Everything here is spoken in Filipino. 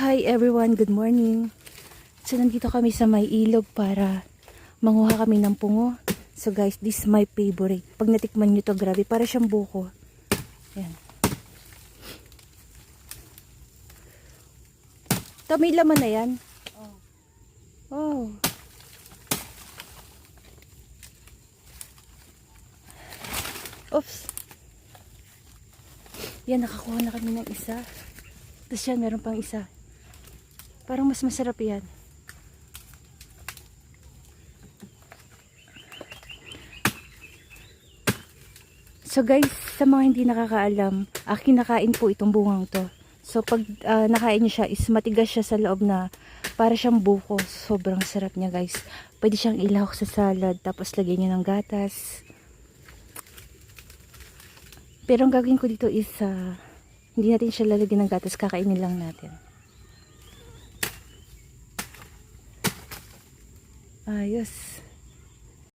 Hi everyone, good morning. So nandito kami sa may ilog para manguha kami ng pungo. So guys, this is my favorite. Pag natikman nyo to, grabe, para siyang buko. Ayan. Ito, may laman na yan. Oh. Oops. Yan, nakakuha na kami ng isa. Tapos yan, meron pang isa. Parang mas masarap yan. So guys, sa mga hindi nakakaalam, ah, kinakain po itong bungang to. So pag ah, nakain niyo siya, is matigas siya sa loob na para siyang buko. Sobrang sarap niya guys. Pwede siyang ilahok sa salad, tapos lagyan niyo ng gatas. Pero ang gagawin ko dito is, ah, hindi natin siya lalagyan ng gatas, kakainin lang natin. Ah, Ayos.